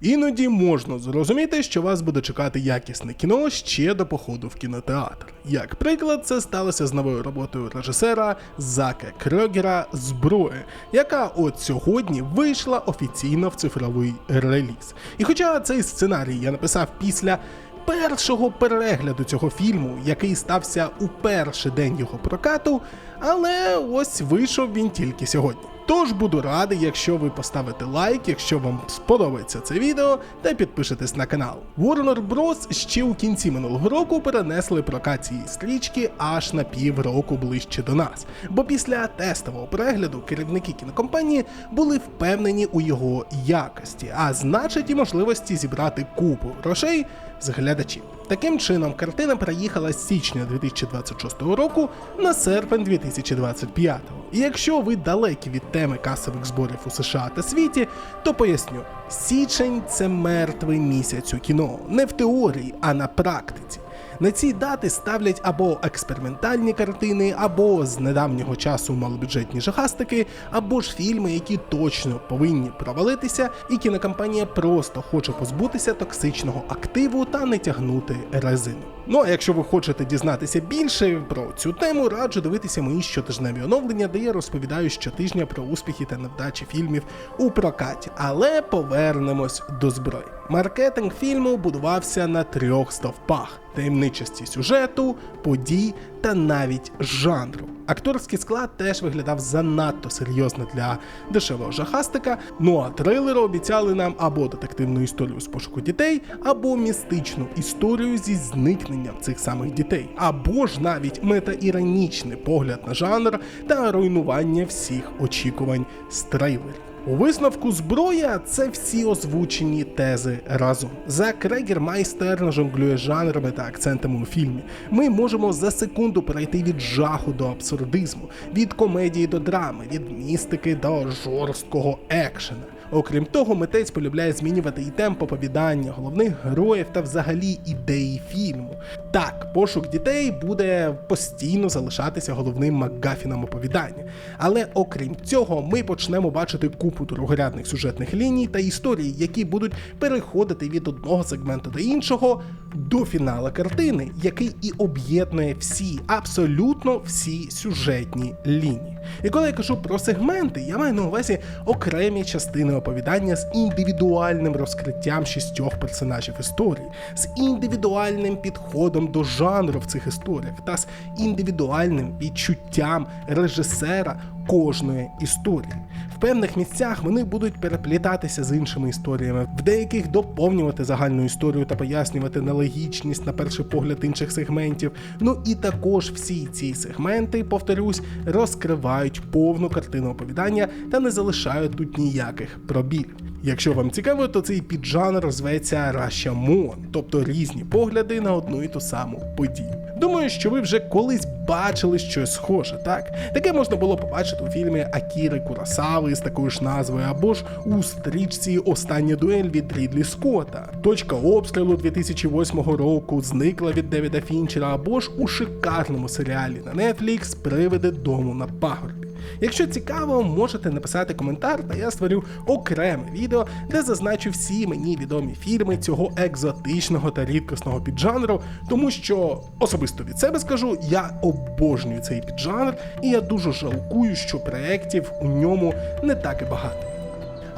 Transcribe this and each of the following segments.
Іноді можна зрозуміти, що вас буде чекати якісне кіно ще до походу в кінотеатр. Як приклад, це сталося з новою роботою режисера Зака Крьогера Зброя, яка от сьогодні вийшла офіційно в цифровий реліз. І хоча цей сценарій я написав після першого перегляду цього фільму, який стався у перший день його прокату, але ось вийшов він тільки сьогодні. Тож буду радий, якщо ви поставите лайк, якщо вам сподобається це відео, та підпишетесь на канал. Warner Bros. ще у кінці минулого року перенесли прокат цієї стрічки аж на півроку ближче до нас. Бо після тестового перегляду керівники кінокомпанії були впевнені у його якості, а значить і можливості зібрати купу грошей з глядачів. Таким чином, картина переїхала з січня 2026 року на серпень 2025. І якщо ви далекі від теми касових зборів у США та світі, то поясню: січень це мертвий місяць у кіно, не в теорії, а на практиці. На ці дати ставлять або експериментальні картини, або з недавнього часу малобюджетні жахастики, або ж фільми, які точно повинні провалитися, і кінокомпанія просто хоче позбутися токсичного активу та не тягнути резину. Ну а якщо ви хочете дізнатися більше про цю тему, раджу дивитися мої щотижневі оновлення, де я розповідаю щотижня про успіхи та невдачі фільмів у прокаті. Але повернемось до зброї. Маркетинг фільму будувався на трьох стовпах: таємничості сюжету, подій та навіть жанру. Акторський склад теж виглядав занадто серйозно для дешевого жахастика. Ну а трейлери обіцяли нам або детективну історію з пошуку дітей, або містичну історію зі зникненням цих самих дітей, або ж навіть метаіронічний погляд на жанр та руйнування всіх очікувань з трейлерів. У висновку зброя це всі озвучені тези разом. Зак Крегер майстерно жонглює жанрами та акцентами у фільмі. Ми можемо за секунду перейти від жаху до абсурдизму, від комедії до драми, від містики до жорсткого екшена. Окрім того, митець полюбляє змінювати і темп оповідання, головних героїв та взагалі ідеї фільму. Так, пошук дітей буде постійно залишатися головним макгафіном оповідання. Але окрім цього, ми почнемо бачити купу другорядних сюжетних ліній та історій, які будуть переходити від одного сегменту до іншого до фінала картини, який і об'єднує всі, абсолютно всі сюжетні лінії. І коли я кажу про сегменти, я маю на увазі окремі частини оповідання з індивідуальним розкриттям шістьох персонажів історії, з індивідуальним підходом до жанру в цих історіях та з індивідуальним відчуттям режисера кожної історії. В певних місцях вони будуть переплітатися з іншими історіями, в деяких доповнювати загальну історію та пояснювати нелогічність на перший погляд інших сегментів. Ну і також всі ці сегменти, повторюсь, розкривають повну картину оповідання та не залишають тут ніяких пробілів. Якщо вам цікаво, то цей піджанр зветься Рашамон, тобто різні погляди на одну і ту саму подію. Думаю, що ви вже колись бачили щось схоже, так? Таке можна було побачити у фільмі Акіри Курасави з такою ж назвою, або ж у стрічці Остання дуель від Рідлі Скотта, точка обстрілу 2008 року зникла від Девіда Фінчера, або ж у шикарному серіалі на Netflix Привиди дому на пагорбі. Якщо цікаво, можете написати коментар, та я створю окреме відео, де зазначу всі мені відомі фільми цього екзотичного та рідкісного піджанру, тому що особисто від себе скажу, я обожнюю цей піджанр, і я дуже жалкую, що проєктів у ньому не так і багато.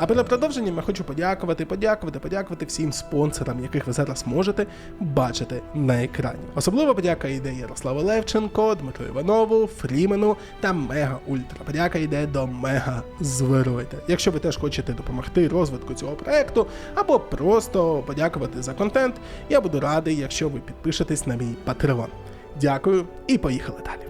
А перед продовженням я хочу подякувати, подякувати, подякувати всім спонсорам, яких ви зараз можете бачити на екрані. Особливо подяка йде Ярославу Левченко, Дмитру Іванову, Фрімену та Мега Ультра. Подяка йде до Мега Звируйте. Якщо ви теж хочете допомогти розвитку цього проекту, або просто подякувати за контент, я буду радий, якщо ви підпишетесь на мій Patreon. Дякую і поїхали далі.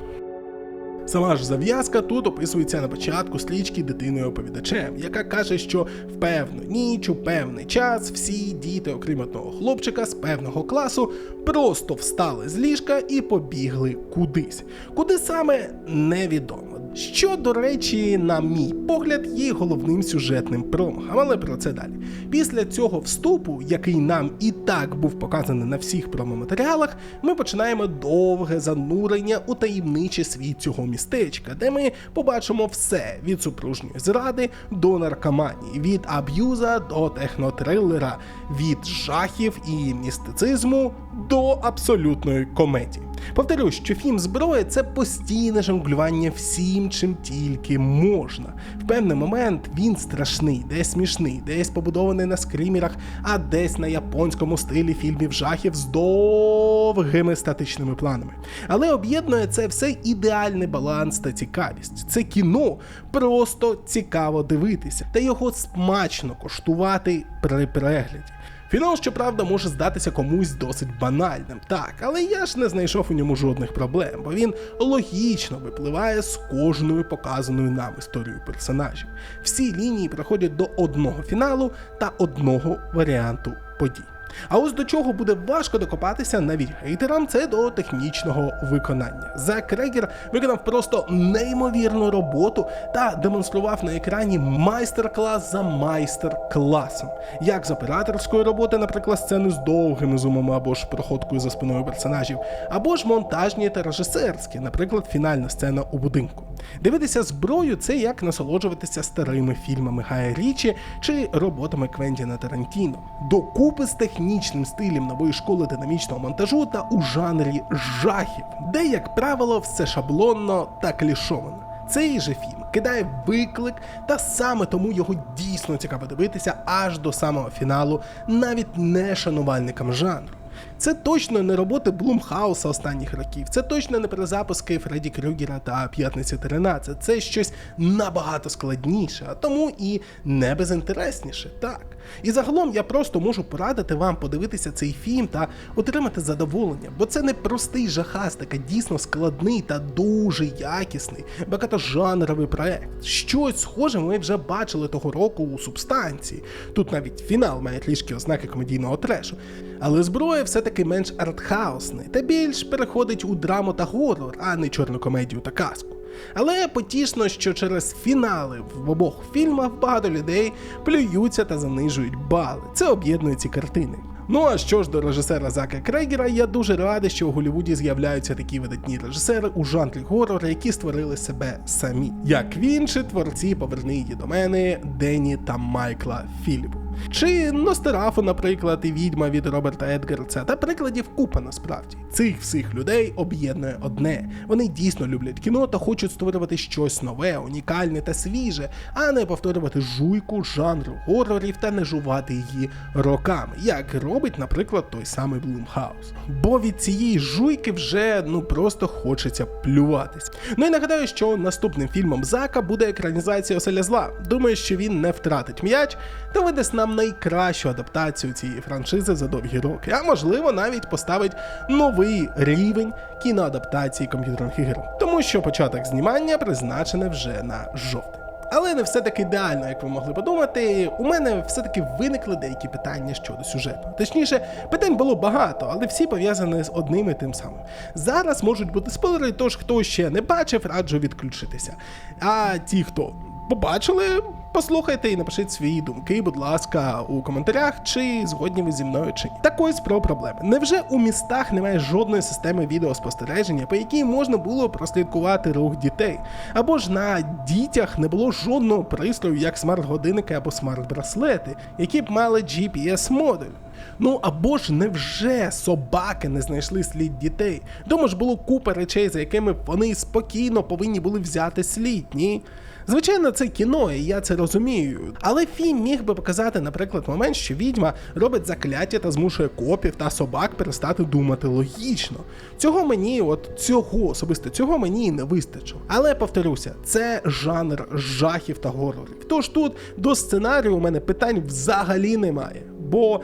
Сама ж зав'язка тут описується на початку стрічки дитиною оповідачем, яка каже, що в певну ніч, у певний час всі діти, окрім одного хлопчика з певного класу, просто встали з ліжка і побігли кудись. Куди саме невідомо. Що, до речі, на мій погляд, є головним сюжетним промахом, але про це далі. Після цього вступу, який нам і так був показаний на всіх промоматеріалах, ми починаємо довге занурення у таємничий світ цього містечка, де ми побачимо все від супружньої зради до наркоманії, від аб'юза до технотрилера, від жахів і містицизму до абсолютної комедії. Повторюю, що фільм зброя це постійне жонглювання всім, чим тільки можна. В певний момент він страшний, десь смішний, десь побудований на скримірах, а десь на японському стилі фільмів жахів з довгими статичними планами. Але об'єднує це все ідеальний баланс та цікавість. Це кіно просто цікаво дивитися, та його смачно коштувати при перегляді. Фінал, щоправда, може здатися комусь досить банальним, так, але я ж не знайшов у ньому жодних проблем, бо він логічно випливає з кожною показаною нам історією персонажів. Всі лінії проходять до одного фіналу та одного варіанту подій. А ось до чого буде важко докопатися навіть хейтерам, це до технічного виконання. Зак Крегер виконав просто неймовірну роботу та демонстрував на екрані майстер-клас за майстер-класом, як з операторської роботи, наприклад, сцени з довгими зумами або ж проходкою за спиною персонажів, або ж монтажні та режисерські, наприклад, фінальна сцена у будинку. Дивитися зброю це як насолоджуватися старими фільмами Гая Річі чи роботами Квентіна Тарантіно. Докупи з технічним стилем нової школи динамічного монтажу та у жанрі жахів, де, як правило, все шаблонно та клішовано. Цей же фільм кидає виклик, та саме тому його дійсно цікаво дивитися аж до самого фіналу, навіть не шанувальникам жанру. Це точно не роботи Блумхауса останніх років, це точно не перезапуски Фредді Крюгера та П'ятниці 13. Це щось набагато складніше, а тому і не безінтересніше, так. І загалом я просто можу порадити вам подивитися цей фільм та отримати задоволення, бо це не простий жахастик, а дійсно складний та дуже якісний, багатожанровий проект. Щось схоже ми вже бачили того року у субстанції. Тут навіть фінал має трішки ознаки комедійного трешу. Але зброя все-таки менш артхаусний та більш переходить у драму та горор, а не чорну комедію та казку. Але потішно, що через фінали в обох фільмах багато людей плюються та занижують бали. Це об'єднує ці картини. Ну а що ж до режисера Зака Крейгера, я дуже радий, що у Голлівуді з'являються такі видатні режисери у жанрі горор, які створили себе самі, як він чи творці Поверни її до мене, Дені та Майкла Філіпу. Чи Ностерафу, наприклад, і відьма від Роберта Едгарца, та прикладів купа насправді. Цих всіх людей об'єднує одне. Вони дійсно люблять кіно та хочуть створювати щось нове, унікальне та свіже, а не повторювати жуйку жанру горорів та не жувати її роками, як робить, наприклад, той самий Блумхаус. Бо від цієї жуйки вже ну просто хочеться плюватись. Ну і нагадаю, що наступним фільмом Зака буде екранізація оселя зла. Думаю, що він не втратить м'яч та видасть нам найкращу адаптацію цієї франшизи за довгі роки, а можливо навіть поставить новий рівень кіноадаптації комп'ютерних ігор, тому що початок знімання призначений вже на жовтий. Але не все так ідеально, як ви могли подумати. У мене все-таки виникли деякі питання щодо сюжету. Точніше, питань було багато, але всі пов'язані з одним і тим самим. Зараз можуть бути спойлери, тож хто ще не бачив, раджу відключитися. А ті, хто побачили, послухайте і напишіть свої думки, будь ласка, у коментарях, чи згодні ви зі мною чи ні. Так ось про проблеми. Невже у містах немає жодної системи відеоспостереження, по якій можна було прослідкувати рух дітей? Або ж на дітях не було жодного пристрою, як смарт-годинники або смарт-браслети, які б мали GPS-модуль? Ну або ж невже собаки не знайшли слід дітей? Дома ж було купа речей, за якими вони спокійно повинні були взяти слід, ні? Звичайно, це кіно, і я це розумію. Але фільм міг би показати, наприклад, момент, що відьма робить закляття та змушує копів та собак перестати думати логічно. Цього мені, от цього особисто цього мені і не вистачило. Але повторюся, це жанр жахів та горорів. Тож тут до сценарію у мене питань взагалі немає. Бо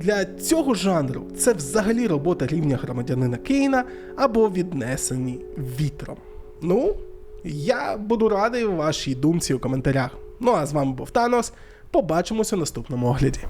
для цього жанру це взагалі робота рівня громадянина Кейна або віднесені вітром. Ну, я буду радий вашій думці у коментарях. Ну а з вами був Танос. Побачимося у наступному огляді.